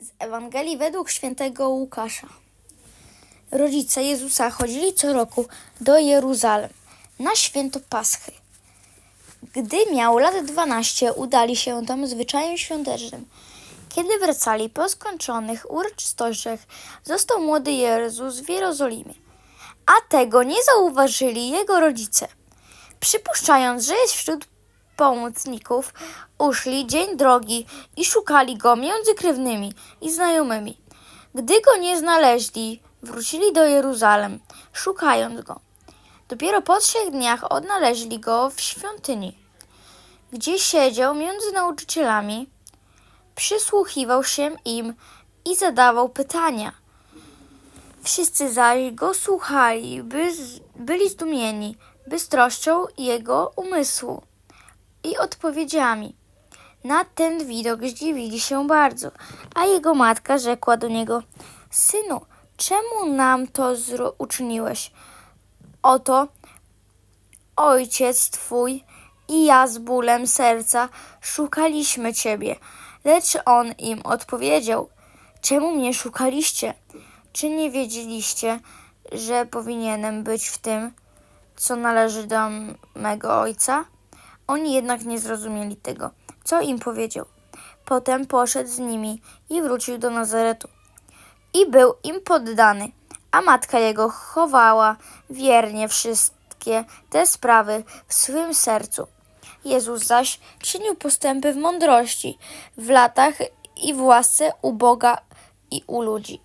Z Ewangelii według świętego Łukasza. Rodzice Jezusa chodzili co roku do Jeruzalem na święto Paschy. Gdy miał lat 12, udali się tam zwyczajem świątecznym. Kiedy wracali po skończonych uroczystościach, został młody Jezus w Jerozolimie. A tego nie zauważyli jego rodzice. Przypuszczając, że jest wśród pomocników, uszli dzień drogi i szukali go między krewnymi i znajomymi. Gdy go nie znaleźli, wrócili do Jeruzalem, szukając go. Dopiero po trzech dniach odnaleźli go w świątyni, gdzie siedział między nauczycielami, przysłuchiwał się im i zadawał pytania. Wszyscy zaś go słuchali, by byli zdumieni bystrością jego umysłu i odpowiedziami. Na ten widok zdziwili się bardzo, a jego matka rzekła do niego: Synu, czemu nam to uczyniłeś? Oto ojciec twój i ja z bólem serca szukaliśmy ciebie. Lecz on im odpowiedział: Czemu mnie szukaliście? Czy nie wiedzieliście, że powinienem być w tym, co należy do mego ojca? Oni jednak nie zrozumieli tego, co im powiedział. Potem poszedł z nimi i wrócił do Nazaretu. I był im poddany, a matka jego chowała wiernie wszystkie te sprawy w swym sercu. Jezus zaś czynił postępy w mądrości, w latach i w łasce u Boga i u ludzi.